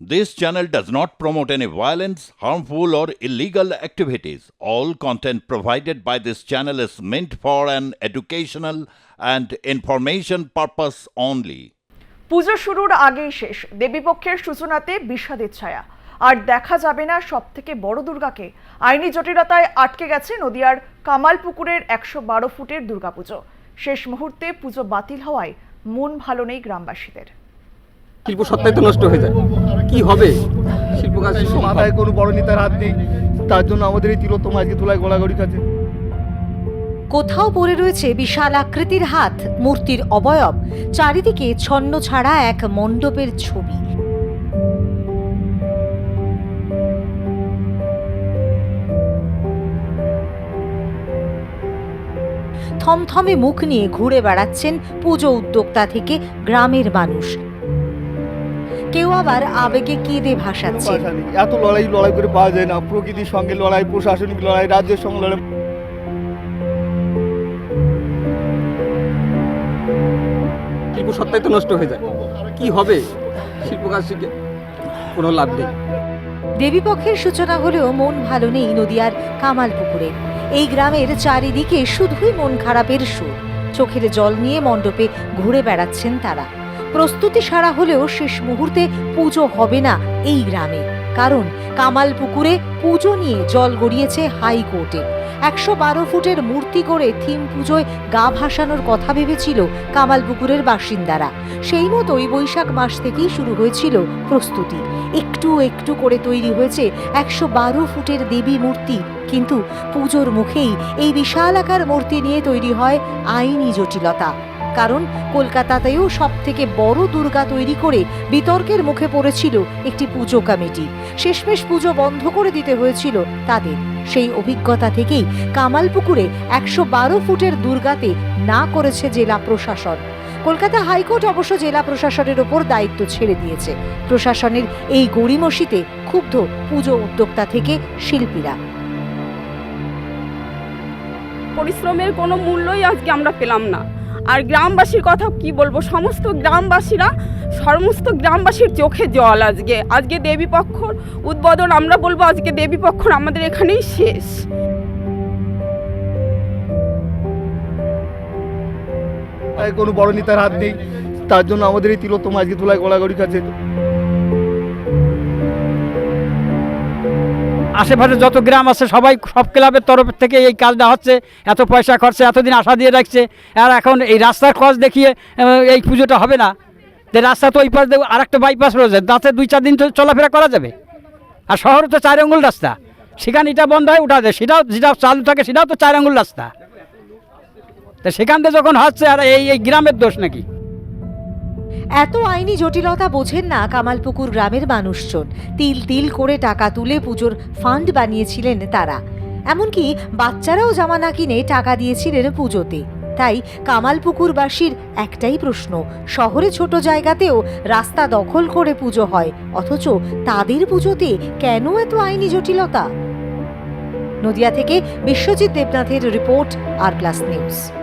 This channel does not promote any violence, harmful, or illegal activities. All content provided by this channel is meant for an educational and information purpose only. পুজো শুরুর আগেই শেষ দেবীপক্ষের সূচনাতে বিষাদের ছায়া আর দেখা যাবে না সব থেকে বড় দুর্গাকে আইনি জটিলতায় আটকে গেছে নদিয়ার কামালপুকুরের একশো বারো ফুটের দুর্গাপুজো শেষ মুহূর্তে পুজো বাতিল হওয়ায় মন ভালো নেই গ্রামবাসীদের শিল্প সত্তাই তো নষ্ট হয়ে যায়। কি হবে? শিল্প কাজ মাথায় কোনো বড় নেতার হাত নেই। তার জন্য আমাদের এই তিলোত্তম আজকে তোলায় গড়াগড়ি খাচ্ছে। কোথাও পড়ে রয়েছে বিশাল আকৃতির হাত মূর্তির অবয়ব চারিদিকে ছন্ন ছাড়া এক মণ্ডপের ছবি। থমথমে মুখ নিয়ে ঘুরে বেড়াচ্ছেন পুজো উদ্যোক্তা থেকে গ্রামের মানুষ। কেউ আবার আবেগে কেঁদে নেই। এত লড়াই লড়াই করে পাওয়া যায় না। প্রকৃতির সঙ্গে লড়াই প্রশাসনিক লড়াই রাজ্যের সঙ্গে লড়াই। শিল্প সত্তাই তো নষ্ট হয়ে যায়। কি হবে শিল্প কাজ শিখে কোনো লাভ নেই। দেবীপক্ষের সূচনা হলেও মন ভালো নেই নদিয়ার কামালপুকুরে। এই গ্রামের চারিদিকে শুধুই মন খারাপের সুর। চোখের জল নিয়ে মণ্ডপে ঘুরে বেড়াচ্ছেন তারা। প্রস্তুতি সারা হলেও শেষ মুহূর্তে পুজো হবে না এই গ্রামে। কারণ কামাল পুকুরে পুজো নিয়ে জল গড়িয়েছে হাইকোর্টে। একশো বারো ফুটের মূর্তি করে থিম পুজোয় গা ভাসানোর কথা ভেবেছিল কামালপুকুরের বাসিন্দারা। সেই মতোই বৈশাখ মাস থেকেই শুরু হয়েছিল প্রস্তুতি। একটু একটু করে তৈরি হয়েছে একশো বারো ফুটের দেবী মূর্তি। কিন্তু পুজোর মুখেই এই বিশাল আকার মূর্তি নিয়ে তৈরি হয় আইনি জটিলতা। কারণ কলকাতাতেও সব থেকে বড় দুর্গা তৈরি করে বিতর্কের মুখে পড়েছিল একটি পুজো কমিটি। শেষমেশ পুজো বন্ধ করে দিতে হয়েছিল তাদের। সেই অভিজ্ঞতা থেকেই কামালপুকুরে একশো বারো ফুটের দুর্গাতে না করেছে জেলা প্রশাসন। কলকাতা হাইকোর্ট অবশ্য জেলা প্রশাসনের ওপর দায়িত্ব ছেড়ে দিয়েছে। প্রশাসনের এই গড়িমসিতে ক্ষুব্ধ পুজো উদ্যোক্তা থেকে শিল্পীরা। পরিশ্রমের কোনো মূল্যই আজকে আমরা পেলাম না। আর গ্রামবাসীর কথা কি বলব? সমস্ত গ্রামবাসীরা, সমস্ত গ্রামবাসীর চোখে জল আজকে। আজকে দেবীপক্ষর উদ্বোধন, আমরা বলব আজকে দেবীপক্ষর আমাদের এখানেই শেষ। কোনো বড় নেতার হাত নেই। তার জন্য আমাদের এই তিলোত্তম আজকে তুলায় গড়াগড়ি খাচ্ছে। আশেপাশে যত গ্রাম আছে, সবাই সব ক্লাবের তরফ থেকে এই কাজটা হচ্ছে। এত পয়সা খরচা, এতদিন আশা দিয়ে রাখছে। আর এখন এই রাস্তার খরচ দেখিয়ে এই পুজোটা হবে না। যে রাস্তা তো ওই পাশ আর একটা বাইপাস রয়েছে। তাতে দুই চার দিন তো চলাফেরা করা যাবে। আর শহরে তো চার আঙ্গুল রাস্তা। সেখানে এটা বন্ধ হয় উঠা যায়। সেটাও, যেটা চালু থাকে, সেটাও তো চার আঙ্গুল রাস্তা। তা সেখান থেকে যখন হচ্ছে, আর এই এই গ্রামের দোষ নাকি? এত আইনি জটিলতা বোঝেন না কামালপুকুর গ্রামের মানুষজন। তিল তিল করে টাকা তুলে পুজোর ফান্ড বানিয়েছিলেন তারা। এমনকি বাচ্চারাও জামা না কিনে টাকা দিয়েছিলেন পুজোতে। তাই কামালপুকুরবাসীর একটাই প্রশ্ন, শহরে ছোট জায়গাতেও রাস্তা দখল করে পুজো হয়, অথচ তাদের পুজোতে কেন এত আইনি জটিলতা? নদিয়া থেকে বিশ্বজিৎ দেবনাথের রিপোর্ট আর প্লাস নিউজ।